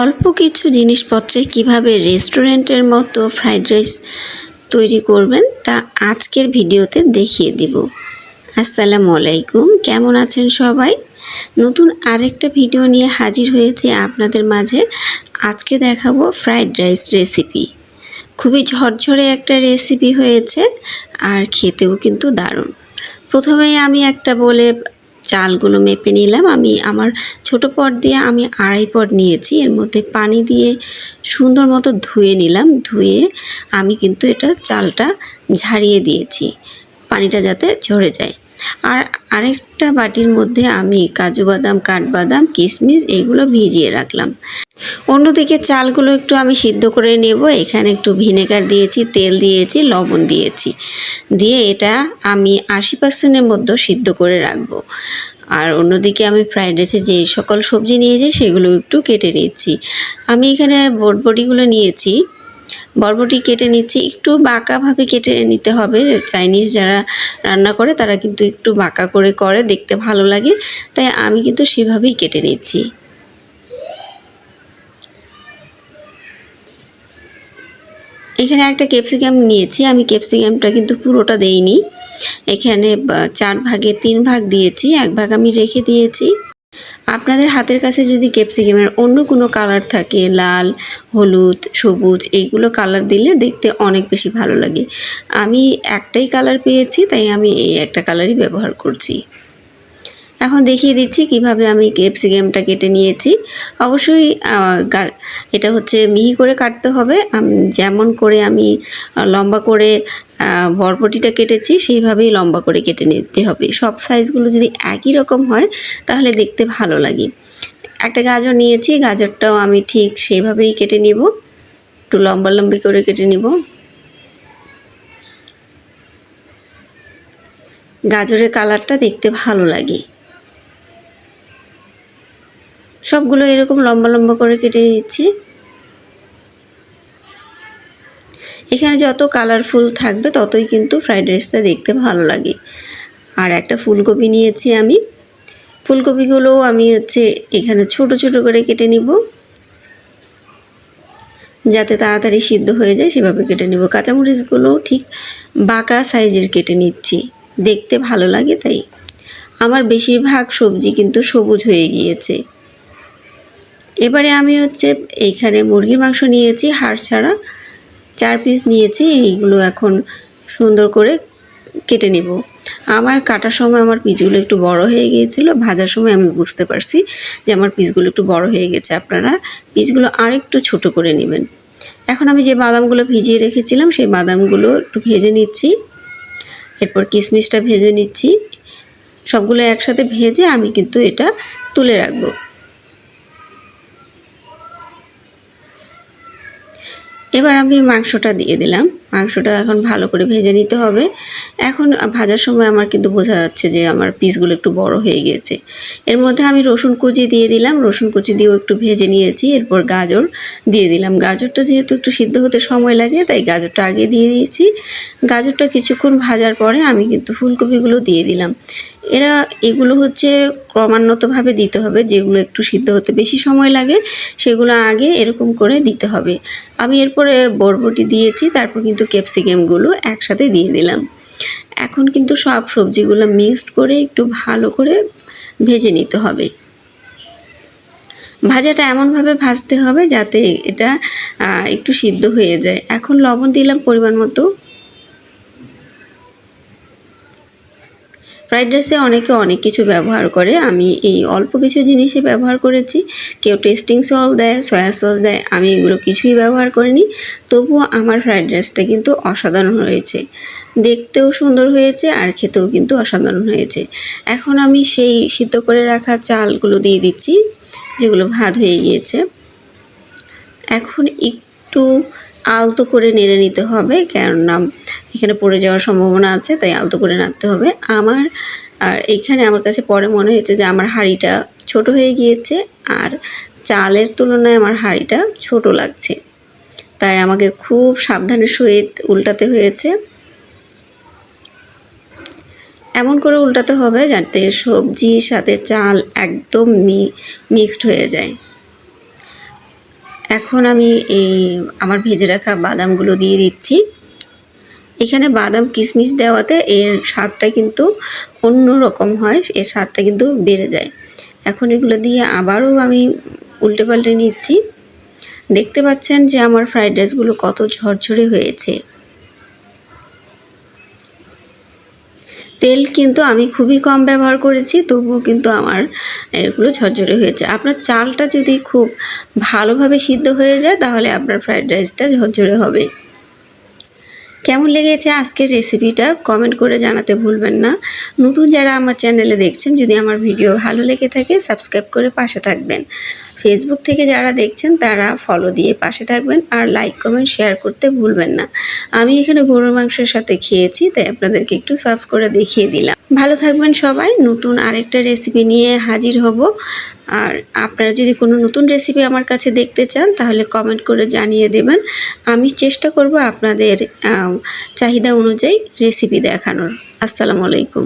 অল্প কিছু জিনিসপত্রে কীভাবে রেস্টুরেন্টের মতো ফ্রাইড রাইস তৈরি করবেন তা আজকের ভিডিওতে দেখিয়ে দিব। আসসালামু আলাইকুম, কেমন আছেন সবাই? নতুন আরেকটা ভিডিও নিয়ে হাজির হয়েছি আপনাদের মাঝে। আজকে দেখাবো ফ্রাইড রাইস রেসিপি। খুবই ঝরঝরে একটা রেসিপি হয়েছে আর খেতেও কিন্তু দারুণ। প্রথমেই আমি একটা বলে চালগুলো মেপে নিলাম। আমি আমার ছোট পট দিয়ে আমি আড়াই পট নিয়েছি। এর মধ্যে পানি দিয়ে সুন্দর মতো ধুয়ে নিলাম। ধুয়ে আমি কিন্তু এটা চালটা ঝাড়িয়ে দিয়েছি। পানিটা যাতে ঝরে যায়। আর আরেকটা বাটির মধ্যে আমি কাজু বাদাম, কাঠবাদাম, কিশমিশ এগুলো ভিজিয়ে রাখলাম। অন্যদিকে চালগুলো একটু আমি সিদ্ধ করে নেব। এখানে একটু ভিনেগার দিয়েছি, তেল দিয়েছি, লবণ দিয়েছি। দিয়ে এটা আমি আশি পার্সেন্টের মধ্যে সিদ্ধ করে রাখব। আর অন্যদিকে আমি ফ্রাইড রাইসে যে সকল সবজি নিয়েছি, সেগুলো একটু কেটে নিচ্ছি। আমি এখানে বটবটিগুলো নিয়েছি। বরবটি কেটে নিচ্ছি। একটু বাঁকাভাবে কেটে নিতে হবে। চাইনিজ যারা রান্না করে, তারা কিন্তু একটু বাঁকা করে করে, দেখতে ভালো লাগে। তাই আমি কিন্তু সেভাবেই কেটে নিচ্ছি। এখানে একটা ক্যাপসিকাম নিয়েছি। আমি ক্যাপসিকামটা কিন্তু পুরোটা দেইনি। এখানে চার ভাগের তিন ভাগ দিয়েছি। এক ভাগ আমি রেখে দিয়েছি। আপনাদের হাতের কাছে যদি ক্যাপসিকামের অন্য কোনো কালার থাকে, লাল, হলুদ, সবুজ, এইগুলো কালার দিলে দেখতে অনেক বেশি ভালো লাগে। আমি একটাই কালার পেয়েছি, তাই আমি এই একটা কালারই ব্যবহার করছি। এখন দেখিয়ে দিচ্ছি কীভাবে আমি ক্যাপসিকামটা কেটে নিয়েছি। অবশ্যই এটা হচ্ছে মিহি করে কাটতে হবে। যেমন করে আমি লম্বা করে বরবটিটা কেটেছি, সেইভাবেই লম্বা করে কেটে নিতে হবে। সব সাইজগুলো যদি একই রকম হয়, তাহলে দেখতে ভালো লাগে। একটা গাজর নিয়েছি, গাজরটাও আমি ঠিক সেইভাবেই কেটে নিব। একটু লম্বা লম্বি করে কেটে নিব। গাজরের কালারটা দেখতে ভালো লাগে। সবগুলো এরকম লম্বা লম্বা করে কেটে দিচ্ছি। এখানে যত কালারফুল থাকবে, ততই কিন্তু ফ্রাইড রাইসটা দেখতে ভালো লাগে। আর একটা ফুলকপি নিয়েছি আমি। ফুলকপিগুলোও আমি হচ্ছে এখানে ছোট ছোট করে কেটে নিব। যাতে তাড়াতাড়ি সিদ্ধ হয়ে যায়, সেভাবে কেটে নিব। কাঁচামরিচগুলোও ঠিক বাঁকা সাইজের কেটে নিচ্ছি। দেখতে ভালো লাগে তাই। আমার বেশিরভাগ সবজি কিন্তু সবুজ হয়ে গিয়েছে। এবারে আমি হচ্ছে এইখানে মুরগির মাংস নিয়েছি, হাড় ছাড়া। চার পিস নিয়েছি, এইগুলো এখন সুন্দর করে কেটে নেব। আমার কাটার সময় আমার পিসগুলো একটু বড় হয়ে গিয়েছিল, ভাজার সময় আমি বুঝতে পারছি যে আমার পিসগুলো একটু বড় হয়ে গেছে। আপনারা পিসগুলো আরেকটু ছোট করে নেবেন। এখন আমি যে বাদামগুলো ভিজিয়ে রেখেছিলাম, সেই বাদামগুলো একটু ভেজে নিচ্ছি। এরপর কিশমিশটা ভেজে নিচ্ছি। সবগুলো একসাথে ভেজে আমি কিন্তু এটা তুলে রাখব। এবার আমি মাংসটা দিয়ে দিলাম। মাংসটা এখন ভালো করে ভেজে নিতে হবে। এখন ভাজার সময় আমার কিন্তু বোঝা যাচ্ছে যে আমার পিসগুলো একটু বড় হয়ে গিয়েছে। এর মধ্যে আমি রসুন কুচি দিয়ে দিলাম। রসুন কুচি দিয়েও একটু ভেজে নিয়েছি। এরপর গাজর দিয়ে দিলাম। গাজরটা যেহেতু একটু সিদ্ধ হতে সময় লাগে, তাই গাজরটা আগে দিয়ে দিয়েছি। গাজরটা কিছুক্ষণ ভাজার পরে আমি কিন্তু ফুলকপিগুলো দিয়ে দিলাম। এরা, এগুলো হচ্ছে ক্রমান্বতভাবে দিতে হবে। যেগুলো একটু সিদ্ধ হতে বেশি সময় লাগে, সেগুলো আগে এরকম করে দিতে হবে। আমি এরপরে বরবটি দিয়েছি। তারপর কিন্তু ক্যাপসিকামগুলো একসাথে দিয়ে দিলাম। এখন কিন্তু সব সবজিগুলো মিক্সড করে একটু ভালো করে ভেজে নিতে হবে। ভাজাটা এমনভাবে ভাজতে হবে যাতে এটা একটু সিদ্ধ হয়ে যায়। এখন লবণ দিলাম পরিমাণ মতো। ফ্রাইড রাইসে অনেকে অনেক কিছু ব্যবহার করে। আমি এই অল্প কিছু জিনিসে ব্যবহার করেছি। কেউ টেস্টিং সল দেয়, সয়া সস দেয়, আমি এগুলো কিছুই ব্যবহার করিনি। তবুও আমার ফ্রাইড রাইসটা কিন্তু অসাধারণ হয়েছে। দেখতেও সুন্দর হয়েছে আর খেতেও কিন্তু অসাধারণ হয়েছে। এখন আমি সেই সিদ্ধ করে রাখা চালগুলো দিয়ে দিচ্ছি, যেগুলো ভাত হয়ে গিয়েছে। এখন একটু আলতো করে নেড়ে নিতে হবে, কেননা এখানে পড়ে যাওয়ার সম্ভাবনা আছে, তাই আলতো করে নাড়তে হবে। আমার আর এখানে আমার কাছে পরে মনে হয়েছে যে আমার হাঁড়িটা ছোট হয়ে গিয়েছে, আর চালের তুলনায় আমার হাঁড়িটা ছোট লাগছে। তাই আমাকে খুব সাবধানের সহিত উল্টাতে হয়েছে। এমন করে উল্টাতে হবে যাতে সবজির সাথে চাল একদম মিক্সড হয়ে যায়। এখন আমি এই আমার ভেজে রাখা বাদামগুলো দিয়ে দিচ্ছি। এখানে বাদাম কিশমিশ দেওয়াতে এর স্বাদটা কিন্তু অন্য রকম হয়, এর স্বাদটা কিন্তু বেড়ে যায়। এখন এগুলো দিয়ে আবারও আমি উল্টে পাল্টে নিচ্ছি। দেখতে পাচ্ছেন যে আমার ফ্রাইড রাইসগুলো কত ঝরঝরে হয়েছে। তেল কিন্তু আমি খুবই কম ব্যবহার করেছি, তবুও কিন্তু আমার এগুলো ঝরঝরে হয়েছে। আপনার চালটা যদি খুব ভালোভাবে সিদ্ধ হয়ে যায়, তাহলে আপনার ফ্রাইড রাইসটা ঝরঝরে হবে। কেমন লেগেছে আজকের রেসিপিটা? কমেন্ট করে জানাতে ভুলবেন না। নতুন যারা আমার চ্যানেলে দেখছেন, যদি আমার ভিডিও ভালো লেগে থাকে, সাবস্ক্রাইব করে পাশে থাকবেন। ফেসবুক থেকে যারা দেখছেন, তারা ফলো দিয়ে পাশে থাকবেন আর লাইক কমেন্ট শেয়ার করতে ভুলবেন না। আমি এখানে গরুর মাংসের সাথে খেয়েছি, তাই আপনাদেরকে একটু সার্ভ করে দেখিয়ে দিলাম। ভালো থাকবেন সবাই, নতুন আরেকটা রেসিপি নিয়ে হাজির হব। আর আপনারা যদি কোনো নতুন রেসিপি আমার কাছে দেখতে চান, তাহলে কমেন্ট করে জানিয়ে দেবেন। আমি চেষ্টা করব আপনাদের চাহিদা অনুযায়ী রেসিপি দেখানোর। আসসালামু আলাইকুম।